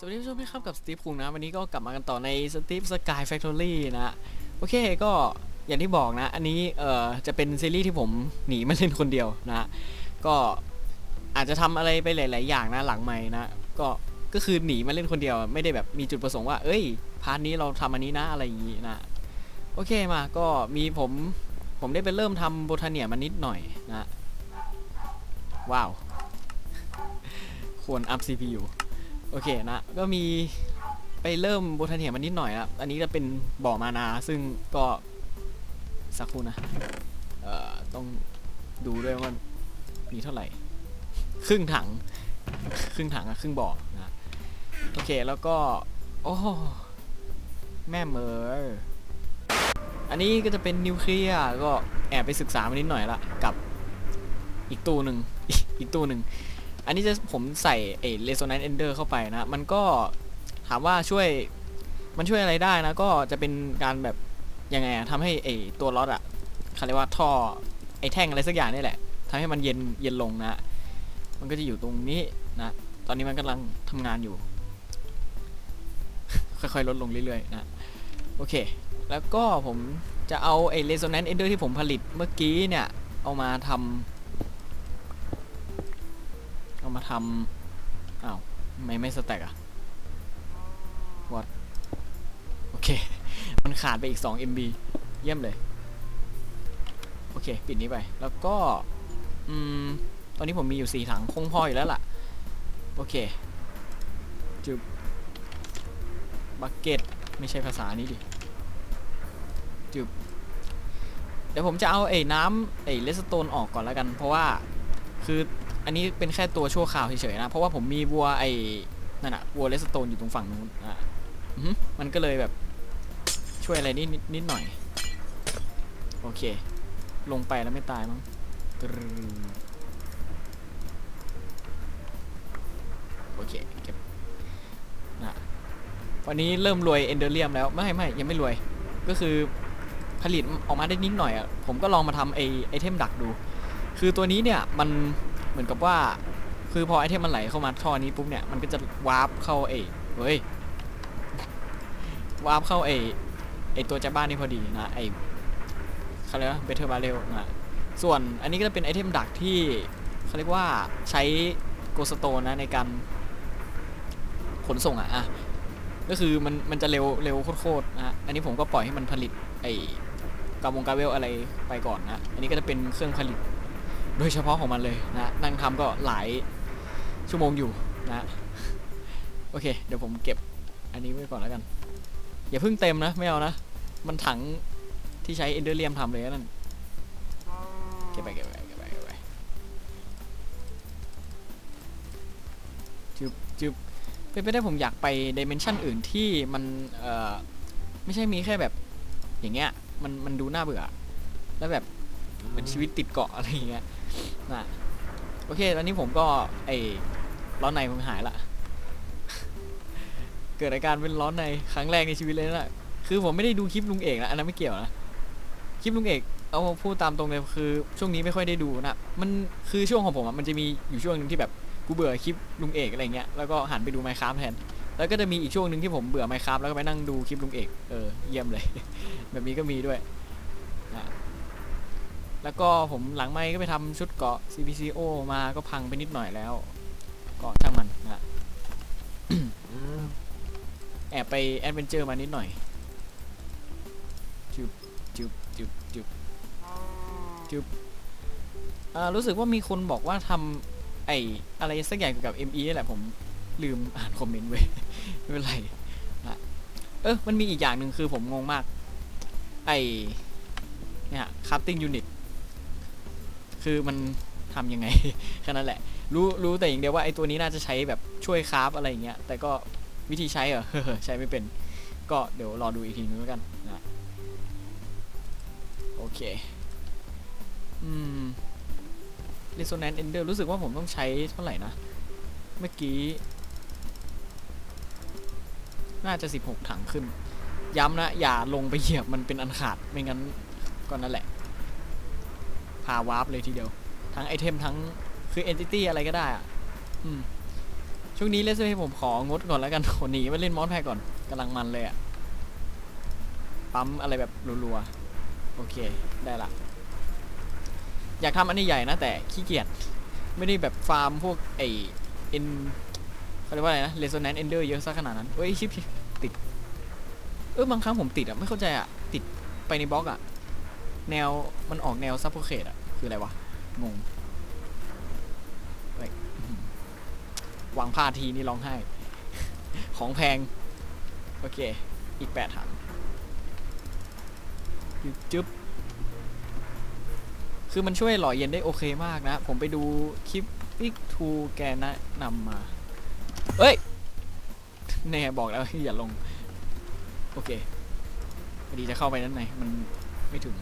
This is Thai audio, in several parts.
สวัสดีผู้ชมที่ครับกับสตีฟคุงนะ วันนี้ก็กลับมากันต่อในสตีฟสกายแฟคทอรี่นะ โอเคก็อย่างที่บอกนะ อันนี้เอ่อจะเป็นซีรีส์ที่ผมหนีมาเล่นคนเดียวนะ ก็อาจจะทำอะไรไปหลาย ๆ อย่างนะหลังใหม่นะ ก็ก็คือหนีมาเล่นคนเดียว ไม่ได้แบบมีจุดประสงค์ว่า เอ้ย พาร์ทนี้เราทำอันนี้นะอะไรอย่างนี้นะ โอเคมาก็มีผมผมได้ไปเริ่มทำโบทาเนียมานิดหน่อยนะ ว้าว ควรอัพ CPU โอเคนะ ก็มีไปเริ่มบทเนียมานิดหน่อยแล้วอันนี้จะเป็นบ่อมานา ซึ่งก็สักครู่นะ เอ่อ ต้องดูด้วยว่ามีเท่าไหร่ ครึ่งถัง ครึ่งถังอะครึ่งบ่อนะ โอเค แล้วก็ โอ้ แม่เมออันนี้ก็จะเป็นนิวเคลียร์ก็แอบไปศึกษามานิดหน่อยละ กับอีกตู้หนึ่ง อีกตู้หนึ่ง อันนี้จะผมใส่ไอ้ Resonance Ender เข้าไปนะ มันก็ถามว่าช่วยมันช่วยอะไรได้นะ ก็จะเป็นการแบบยังไงอะทำให้ไอตัวล็อตอะเขาเรียกว่าท่อไอแท่งอะไรสักอย่างนี่แหละทำให้มันเย็นเย็นลงนะ มันก็จะอยู่ตรงนี้นะ ตอนนี้มันกำลังทำงานอยู่ ค่อยๆ ลดลงเรื่อยๆนะ โอเค แล้วก็ผมจะเอาไอ้ Resonance Ender ที่ผมผลิตเมื่อกี้เนี่ย เอามาทำเอา มาทำอ้าวไม่ไม่สแต็กอะ what โอเค มันขาดไปอีก 2 MB เยี่ยมเลย โอเค ปิดนี้ไป แล้วก็ อืม ตอนนี้ผมมีอยู่ 4 ถังคงพออยู่แล้วล่ะ โอเค จุบบักเก็ตไม่ใช่ภาษานี้ดิจุบเดี๋ยวผมจะเอาไอ้น้ำไอ้เลสโตนออกก่อนแล้วกัน เพราะว่าคือ อันนี้เป็นแค่ตัวชั่วคราวเฉยๆนะ เพราะว่าผมมีวัวไอ้นั่นอะวัวเลสโตนอยู่ตรงฝั่งนู้นอะมันก็เลยแบบช่วยอะไรนิดนิดหน่อย โอเค ลงไปแล้วไม่ตายมั้งโอเคเก็บนะวันนี้เริ่มรวยเอนเดอร์เลียมแล้ว ไม่ไม่ยังไม่รวย ก็คือผลิตออกมาได้นิดหน่อยอะผมก็ลองมาทำไอไอเทมดักดู คือตัวนี้เนี่ยมัน เหมือนกับว่า คือพอไอเทมมันไหลเข้ามาท่อนี้ปุ๊บเนี่ย มันก็จะวาร์ปเข้าไอเฮ้ยวาร์ปเข้าไอไอตัวจ้าบ้านนี่พอดีนะไอเขาเรียกว่าเบเทอร์บาเรลนะ ส่วนอันนี้ก็จะเป็นไอเทมดักที่เขาเรียกว่าใช้โกสโตนนะในการขนส่งอะอะก็คือมันมันจะเร็วเร็วโคตรๆนะฮะอันนี้ผมก็ปล่อยให้มันผลิตไอกาวงกาเวลอะไรไปก่อนนะ อันนี้ก็จะเป็นเครื่องผลิต โดยเฉพาะของมันเลยนะนั่งทำก็หลายชั่วโมงอยู่นะโอเค เดี๋ยวผมเก็บอันนี้ไว้ก่อนแล้วกัน อย่าเพิ่งเต็มนะ ไม่เอานะ มันถังที่ใช้เอนเดอร์เลียมทำเลยนั่นเก็บไปเก็บไปเก็บไปเก็บไปจึบจึบเป็นไปได้ผมอยากไปดิเมนชันอื่นที่มันเอ่อไม่ใช่มีแค่แบบอย่างเงี้ยมันมันดูน่าเบื่อ แล้วแบบเหมือนชีวิตติดเกาะอะไรอย่างเงี้ย นะโอเค ตอนนี้ผมก็ไอ้ล้อในผมหายละ เกิดอาการเป็นล้อในครั้งแรกในชีวิตเลยนะคือผมไม่ได้ดูคลิปลุงเอกนะอันนั้นไม่เกี่ยวนะคลิปลุงเอกเอาพูดตามตรงเลยคือ ช่วงนี้ไม่ค่อยได้ดูนะมันคือช่วงของผมอะมันจะมีอยู่ช่วงหนึงที่แบบกูเบื่อคลิปลุงเอกอะไรเงี้ยแล้วก็หันไปดูไมค์คราฟแทนแล้วก็จะมีอีกช่วงหนึ่งที่ผมเบื่อไมค์คราฟแล้วก็ไปนั่งดูคลิปลุงเอกเออเยี่ยมเลย แบบนี้ก็มีด้วยนะ แล้วก็ผมหลังไม่ก็ไปทำชุดเกาะ CPCO มาก็พังไปนิดหน่อยแล้วเกาะช่างมันนะแอบไปแอดเวนเจอร์มานิดหน่อยจุบจุบจุบจุบจุบอ่ารู้สึกว่ามีคนบอกว่าทำไออะไรสักอย่างเกี่ยวกับ ME นี่แหละผมลืมอ่านคอมเมนต์ไว้ไม่เป็นไรนะเออมันมีอีกอย่างหนึ่งคือผมงงมาก ไอเนี่ยคัพติ้งยูนิต คือมันทำยังไง แค่นั้นแหละ รู้รู้แต่อย่างเดียวว่าไอ้ตัวนี้น่าจะใช้แบบช่วยคราฟอะไรอย่างเงี้ย แต่ก็วิธีใช้เหรอใช้ไม่เป็น ก็เดี๋ยวรอดูอีกทีนึงแล้วกันนะโอเค อืม Resonance Ender รู้สึกว่าผมต้องใช้เท่าไหร่นะ เมื่อกี้ น่าจะ 16 ถังขึ้น ย้ำนะ อย่าลงไปเหยียบมันเป็นอันขาด ไม่งั้นก็นั่นแหละาวาร์ปเลยทีเดียว ทั้งไอเทมทั้งคือ entity อะไรก็ได้อะอืมช่วงนี้เลสเ y ผมของดก่อนแล้วกันขอหนีมาเล่นมอสแพกก่อนกำลังมันเลยอะปั๊มอะไรแบบรัวๆ โอเค ได้ละ อยากทำอันนี้ใหญ่นะ แต่ขี้เกียจไม่ได้แบบฟาร์มพวกไอเอ็นเขาเรียกว่าอะไรนะเร s โ n น n ์เอนเดอร์เยอะซะขนาดนั้นเอ้ยชิปชิปติด เออบางครั้งผมติดอะไม่เข้าใจอะติดไปในบล็อกอะ แนวมันออกแนวซับโพเคตอะคืออะไรวะ งงวางพลาทีนี่ร้องไห้ ของแพง โอเค อีกแปดถังจึ๊บจึ๊บคือมันช่วยหล่อเย็นได้โอเคมากนะ ผมไปดูคลิปพิกทูแกแนะนำมา เอ้ยแน่บอกแล้วอย่าลง โอเคพอดีจะเข้าไปด้านในมันไม่ถึง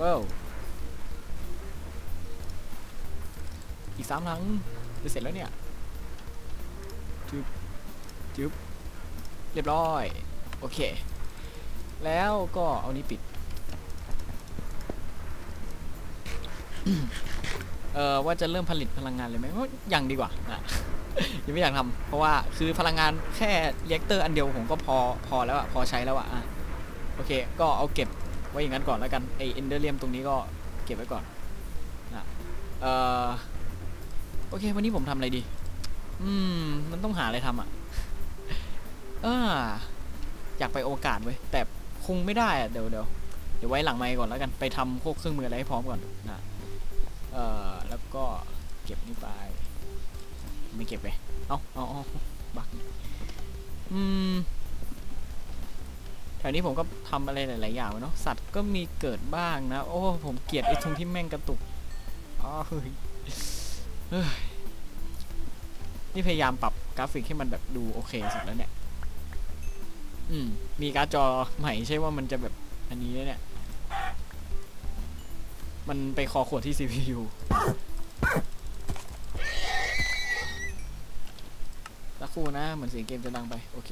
ว้าวอีกสามครั้งจะเสร็จแล้วเนี่ยจึ๊บจึ๊บเรียบร้อย โอเค แล้วก็เอานี้ปิด เออว่าจะเริ่มผลิตพลังงานเลยไหมว่ายังดีกว่าอะยังไม่อยากทำเพราะว่าคือพลังงานแค่เรียกเตอร์อันเดียวผมก็พอพอแล้วอะพอใช้แล้วอะอะโอเค ก็เอาเก็บ ว้อย่างนั้นก่อนแล้วกันไอเอนเดอร์เลียมตรงนี้ก็เก็บไว้ก่อนนะเออโอเค วันนี้ผมทำอะไรดี อืม มันต้องหาอะไรทำอะเอออยากไปโอกาสเว้ยแต่คงไม่ได้อะเดี๋ยวเดี๋ยวเดี๋ยวไว้หลังไมค์ก่อนแล้วกันไปทำพวกเครื่องมืออะไรให้พร้อมก่อนนะเออแล้วก็เก็บนี่ไปไม่เก็บไปเอาเอาเอาบักอืม แถวนี้ผมก็ทำอะไรหลาย ๆ อย่างเนาะสัตว์ก็มีเกิดบ้างนะ โอ้ ผมเกลียดไอ้ตรงที่แม่งกระตุกอ๋อเฮ้ยเฮ้ยนี่พยายามปรับกราฟิกให้มันแบบดูโอเคสุดแล้วเนี่ย อืม มีการ์ดจอใหม่ใช่ว่ามันจะแบบอันนี้เนี่ย มันไปคอขวดที่ CPU สักครู่นะ เหมือนเสียงเกมจะดังไป โอเค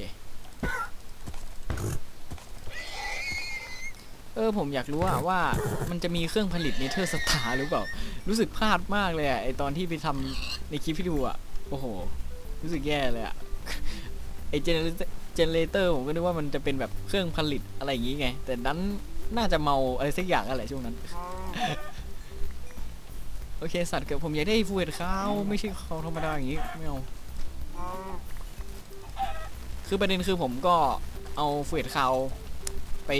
เออผมอยากรู้อะว่ามันจะมีเครื่องผลิตเนเธอร์สตาร์หรือเปล่า รู้สึกพลาดมากเลยอะไอตอนที่ไปทำในคลิปที่ดูอะโอ้โห รู้สึกแย่เลยอะไอเจเนเจเนเรเตอร์ผมก็นึกว่ามันจะเป็นแบบเครื่องผลิตอะไรอย่างงี้ไง แต่นั้นน่าจะเมาอะไรสักอย่างอะไรช่วงนั้น โอเคสัตว์เกิดผมอยากได้ฟูเอ็ดข้าวไม่ใช่ข้าวธรรมดาอย่างงี้ไม่เอาคือประเด็นคือผมก็เอาฟูเอ็ดข้าวไป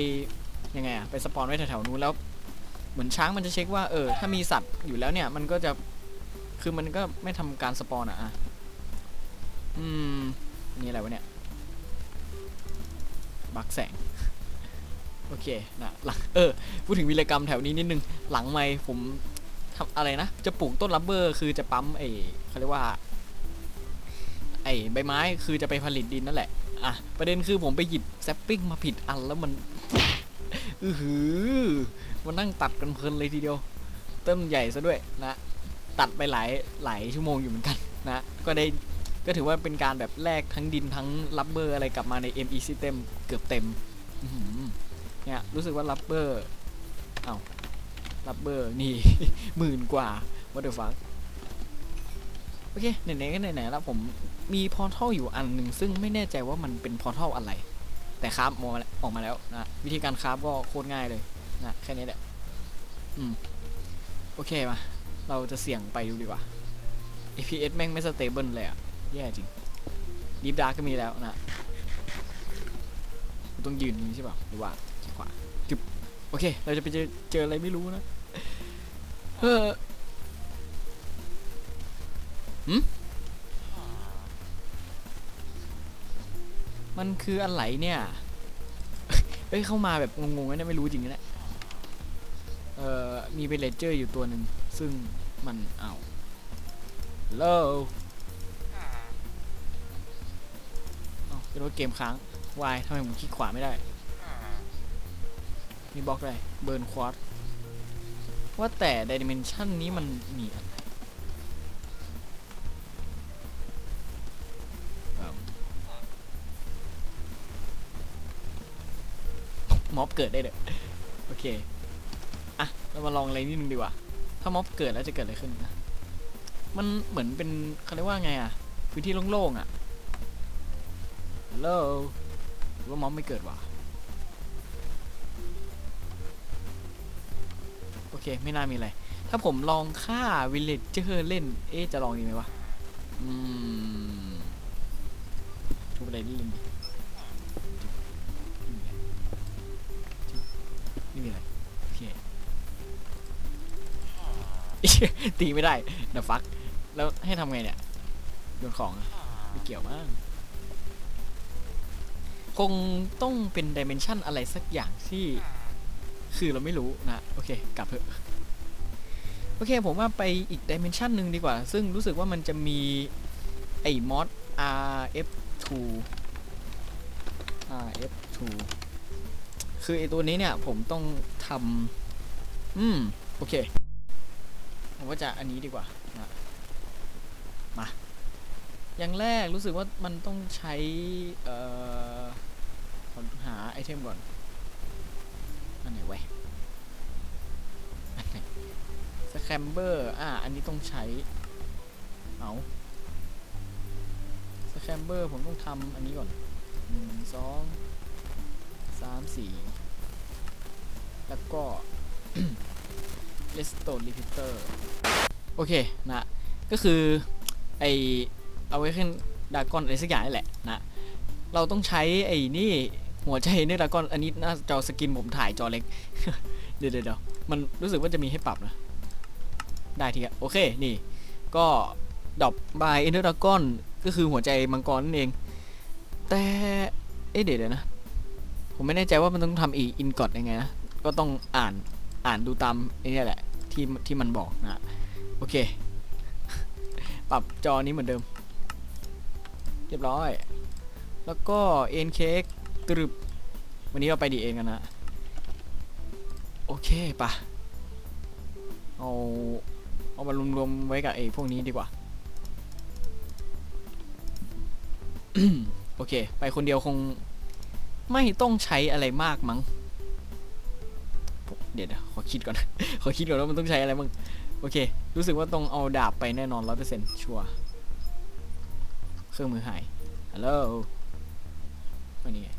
ยังไงอะไปสปอนไว้แถวๆนู้นแล้ว เหมือนช้างมันจะเช็คว่าเออถ้ามีสัตว์อยู่แล้วเนี่ยมันก็จะคือมันก็ไม่ทำการสปอนอะอะอืมอันนี่อะไรวะเนี่ยบักแสงโอเคนะหลังเออพูดถึงวิรกรรมแถวนี้นิดนึงหลังไม่ผมทำอะไรนะ จะปลูกต้นรับเบอร์คือจะปั๊มไอ้เขาเรียกว่า ไอ้ใบไม้คือจะไปผลิตดินนั่นแหละ อะ ประเด็นคือผมไปหยิบแซปปิ้งมาผิดอันแล้วมัน อือหือมันนั่งตัดกันเพลินเลยทีเดียว เต้นใหญ่ซะด้วยนะ ตัดไปหลายหลายชั่วโมงอยู่เหมือนกันนะ ก็ได้ก็ถือว่าเป็นการแบบแลกทั้งดินทั้งรับเบอร์อะไรกลับมาใน ME System เกือบเต็มเนี่ยรู้สึกว่ารับเบอร์เอารับเบอร์นี่ หมื่นกว่า what the fuck โอเคไหนๆก็ไหนๆแล้วผมมีพอร์ทัลอยู่อันหนึ่งซึ่งไม่แน่ใจว่ามันเป็นพอร์ทัลอะไร แต่คราฟออกมาแล้ว ออกมาแล้วนะวิธีการคราฟก็โคตรง่ายเลยนะแค่นี้แหละอืมโอเคมาเราจะเสี่ยงไปดูดีกว่า APS แม่งไม่สเตเบิลเลยอะแย่จริงดีฟดาร์ก็มีแล้วนะต้องยืนอย่างนี้ใช่ป่ะหรือว่าขี้ขวาจุบโอเค เราจะไปเจอเจออะไรไม่รู้นะเออหืมมันคืออะไรเนี่ย เอ้ยเข้ามาแบบงงๆนะเนี่ยไม่รู้จริงนะเนี่ยเอ่อมีเบลเลเจอร์อยู่ตัวหนึ่งซึ่งมันเอาโลเอเป็นว่าเกมค้างวายทำไมผมคลิกขวาไม่ได้ มีบล็อกอะไรเบิร์นควอตว่าแต่ดิเมนชันนี้มันมีอะไร ม็อบเกิดได้เลยโอเคอะเรามาลองอะไรนิดนึงดีกว่า ถ้าม็อบเกิดแล้วจะเกิดอะไรขึ้นนะมันเหมือนเป็นเขาเรียกว่าไงอะพื้นที่โล่งๆอะฮัลโหลหรือว่าม็อมไม่เกิดวะโอเคไม่น่ามีอะไร ถ้าผมลองฆ่าวิลเลจเจอร์เล่น เอ๊จะลองดีไหมวะ อืมทุบอะไรนี่เล่นดิ ตีไม่ได้เดฟักแล้วให้ทำไงเนี่ยโยนของไม่เกี่ยวมาก คงต้องเป็นดิเมนชันอะไรสักอย่างที่คือเราไม่รู้นะ โอเค กลับเถอะ โอเค ผมว่าไปอีกดิเมนชันหนึ่งดีกว่า ซึ่งรู้สึกว่ามันจะมี ไอ้มอด RF2 RF2 คือไอ้ตัวนี้เนี่ย ผมต้องทำอืม โอเค ผมว่าจะอันนี้ดีกว่านะมาอย่างแรกรู้สึกว่ามันต้องใช้เอ่อหาไอเทมก่อนอันไหนไว้ยอันไหนสแคมเบอร์อ่าอันนี้ต้องใช้ เอาสแคมเบอร์ผมต้องทำอันนี้ก่อนหนึ่งสองสามสี่แล้วก็ Redstone Repeater โอเคนะก็คือไอเอาไว้ขึ้นดากอนอะไรสักอย่างนี่แหละนะเราต้องใช้ไอ้นี่หัวใจในดากอนอันนี้หน้าจอสกินผมถ่ายจอเล็กเดี๋ยวเดี๋ยวเดี๋ยวมันรู้สึกว่าจะมีให้ปรับนะ ได้ทีอะโอเคนี่ ก็ดอบบายเอนเดอร์ดากอนก็คือหัวใจมังกรนั่นเอง แต่เอ๊ะเดี๋ยวเดี๋ยวนะ ผมไม่แน่ใจว่ามันต้องทำอีอินกอดยังไงนะ ก็ต้องอ่านอ่านดูตามไอ้นี่แหละ ที่ที่มันบอกนะโอเค ปรับจอนี้เหมือนเดิม เรียบร้อย แล้วก็เอ็นเค้กตรึบ วันนี้เราไปดีเอ็นกันนะ โอเคปะเอาเอามารวมๆไว้กับไอ้พวกนี้ดีกว่า โอเค ไปคนเดียวคงไม่ต้องใช้อะไรมากมั้ง เดี๋ยวนะขอคิดก่อน ขอคิดก่อนว่ามันต้องใช้อะไรมั้งโอเค รู้สึกว่าต้องเอาดาบไปแน่นอนร้อยเปอร์เซ็นต์ชัวร์เครื่องมือหายฮัลโหลวันนี้ไง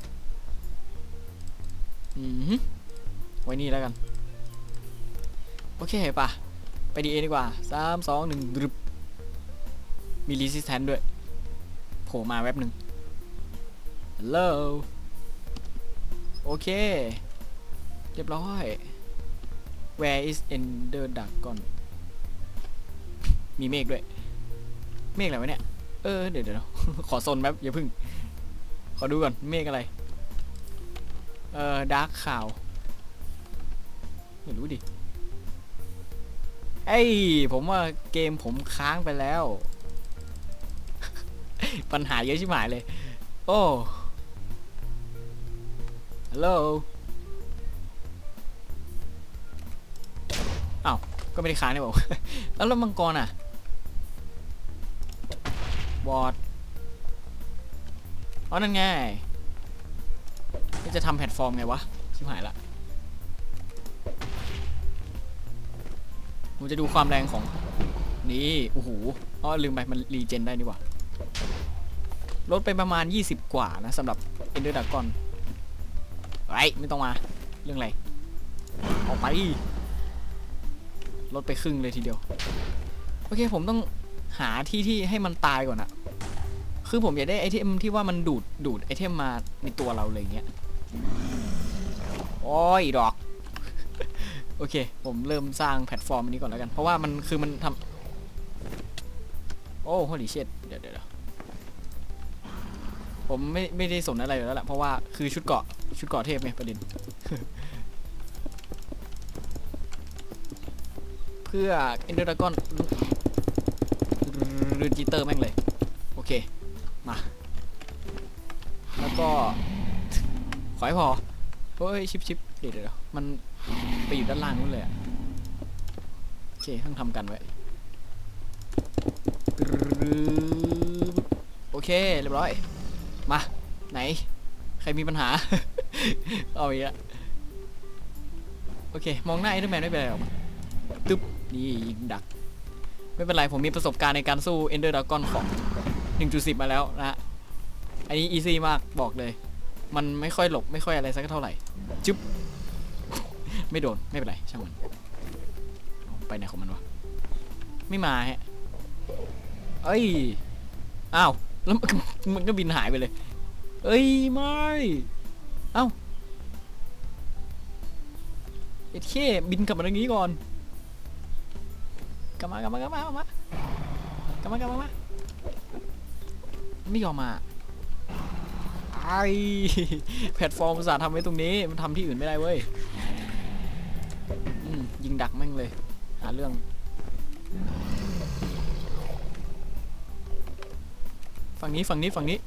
อืมไว้นี่แล้วกัน โอเคป่ะ ไปดีเอดีกว่าสามสองหนึ่งดรึบมีรีสิสแทนด้วยโผล่มาแวบหนึ่งฮัลโหลโอเค เรียบร้อย Where is Ender Dragon มีเมฆด้วย เมฆอะไรวะเนี่ย เออ เดี๋ยวเดี๋ยวขอโซนแป๊บอย่าพึ่ง ขอดูก่อน เมฆอะไร เออดาร์กข่าวไม่รู้ดิ เอ้ย ผมว่าเกมผมค้างไปแล้ว ปัญหาเยอะชิบหายเลย โอ้ ฮัลโหล ก็ไม่ได้ค้างนี่บอกแล้วแล้วมังกรอะบอดอ๋อนั่นไงจะทำแพลตฟอร์มไงวะชิบหายละผมจะดูความแรงของ นี่โอ้โหอ๋อลืมไปมันรีเจนได้นี่ว่าลดไปประมาณ 20 กว่านะสำหรับ Ender Dragon ไว้ไม่ต้องมา เรื่องอะไร ออกไป ลดไปครึ่งเลยทีเดียว โอเคผมต้องหาที่ที่ให้มันตายก่อนอะคือผมอยากได้ไอเทมที่ว่ามันดูดดูดไอเทมมาในตัวเราเลยอย่างเงี้ยโอ้ยดอก โอเค ผมเริ่มสร้างแพลตฟอร์มอันนี้ก่อนแล้วกัน เพราะว่ามันคือมันทำโอ้โหดิเชตเดี๋ยวเดี๋ยวเดี๋ยวผมไม่ไม่ได้สนอะไรแล้วแหละเพราะว่าคือชุดเกาะชุดเกาะเทพไงประเด็น เพื่อ Ender Dragon รืนจิเตอร์แม่งเลย โอเค มา แล้วก็ ขอให้พอ เฮ้ย ชิปชิปเดี๋ยวเดี๋ยวมันไปอยู่ด้านล่างนู้นเลยอะโอเคต้องทำกันไว้โอเค เรียบร้อย มา ไหน ใครมีปัญหา เอาอีกแล้วโอเค มองหน้าไอ d เ r อร์แมนไม่เป็นไรหรอก ตึ๊บนี่ยิงดัก ไม่เป็นไร ผมมีประสบการณ์ในการสู้ Ender Dragon ของ 1.10 มาแล้วนะอันนี้อีซี่มากบอกเลย มันไม่ค่อยหลบไม่ค่อยอะไรสักเท่าไหร่ จึ๊บ ไม่โดน ไม่เป็นไร ช่างมัน ไปไหนของมันวะ ไม่มาฮะ เอ้ย อ้าว แล้วมันก็บินหายไปเลย เอ้ย ไม่ เอ้าเอ็ดเคบินกลับมาทางนี้ก่อน กลับมากลับมากลับมากลับมากลับมากลับมามาไม่ยอมมาไอแพลตฟอร์มภาษาทำไว้ตรงนี้ มันทำที่อื่นไม่ได้เว้ยยิงดักแม่งเลย หาเรื่อง ฝั่งนี้ฝั่งนี้ฝั่งนี้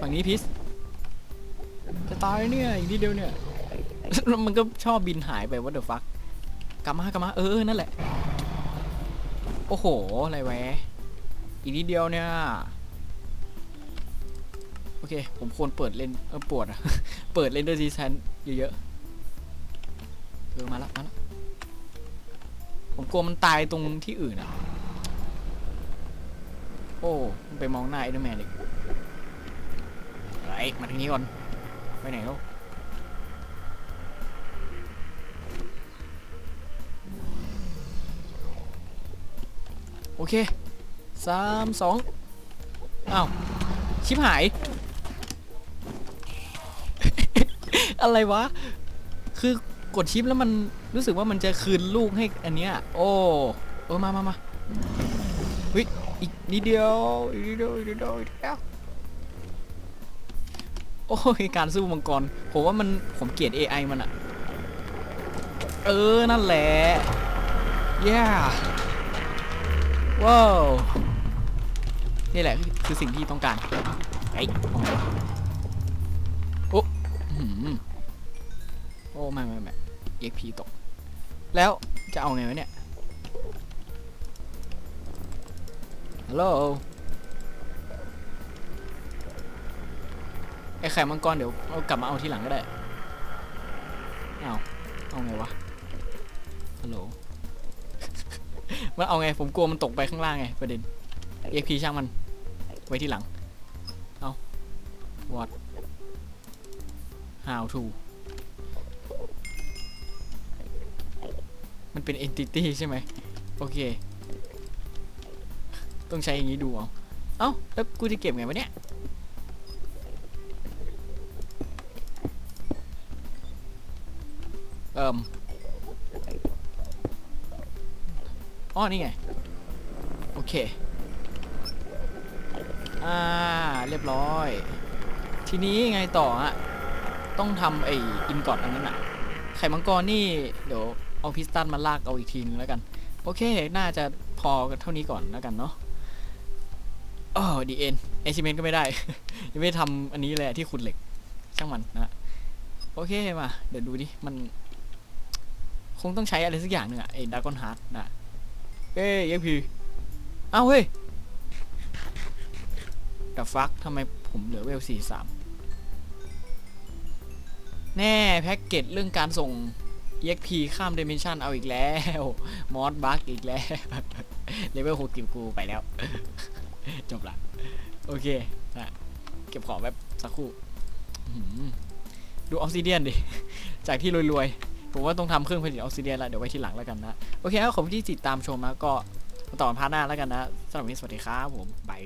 ฝั่งนี้พิสจะตายเนี่ยอีกนิดเดียวเนี่ยแล้วมันก็ชอบบินหายไปว่าเดอะฟักกลับมากลับมาเออนั่นแหละ โอ้โห อะไรแวะ อีกนิดเดียวเนี่ย โอเค ผมควรเปิดเล่นเออปวดอะเปิดเล่นด้วยซีซันเยอะๆเออมาละมาละผมกลัวมันตายตรงที่อื่นอะโอ้มันไปมองหน้าไอเดอร์แมนอีกไรมาทางนี้ก่อน ไปไหนแล้ว โอเคสามสองอ้าว ชิบหาย อะไรวะ คือกดชิปแล้วมันรู้สึกว่ามันจะคืนลูกให้อันเนี้ย โอ้เออมามามาเฮ้ยอีกนิดเดียวอีกนิดเดียวอีกนิดเดียวอีกนิดเดียวโอ้ยการสู้มังกรผมว่ามันผมเกลียด AI มันอะเออ นั่นแหละ yeah ว้าวนี่แหละคือสิ่งที่ต้องการไอ้ยเอาไงวะโอ้โอ้ไม่ไม่ไม่ EXP ตก แล้วจะเอาไงวะเนี่ยฮัลโหลไอ้ไข่มังกรเดี๋ยวเอากลับมาเอาทีหลังก็ได้เอาเอาไงวะฮัลโหล มันเอาไงผมกลัวมันตกไปข้างล่างไงประเด็น EXP ช่างมัน ไว้ที่หลัง เอา what how to มันเป็น entity ใช่ไหมโอเค ต้องใช้อย่างนี้ดูเอา เอ้า แล้วกูจะเก็บไงวะเนี่ยเอิ่ม อ๋อนี่ไง โอเค อ่า เรียบร้อย ทีนี้ไงต่ออะต้องทำไอ้อินกอดอันนั้นอะไข่มังกรนี่ เดี๋ยวเอาพิสตันมาลากเอาอีกทีนึงแล้วกัน โอเค น่าจะพอกันเท่านี้ก่อนแล้วกันเนาะอ๋อดีเอ็นเอชิเมนก็ไม่ได้ ยังไม่ทำอันนี้เลยที่ขุดเหล็ก ช่างมันนะ โอเคมา เดี๋ยวดูดิ มัน คงต้องใช้อะไรสักอย่างหนึ่งอะไอ้ดากอนฮาร์ดนะ เอ้ยเอ็กพีเอ้าเฮ้ยแต่ฟักทำไมผมเหลือเวลสี่สามแน่แพ็กเกจเรื่องการส่ง EXP ข้ามเดม n ชันเอาอีกแล้ว มอสบักอีกแล้วเลเวลหกกิบกูไปแล้ว จบละ โอเคนะเก็บของแบบสักครู่ดูออ s ซิเดียนดิ จากที่รวยๆ ผมว่าต้องทำเครื่องผลิตออกซิเดียนแล้วเดี๋ยวไว้ทีหลังแล้วกันนะ โอเคครับขอบคุณที่ติดตามชมนะก็ต่อนพาร์ทหน้าแล้วกันนะสำหรับวันนี้สวัสดีครับผมบาย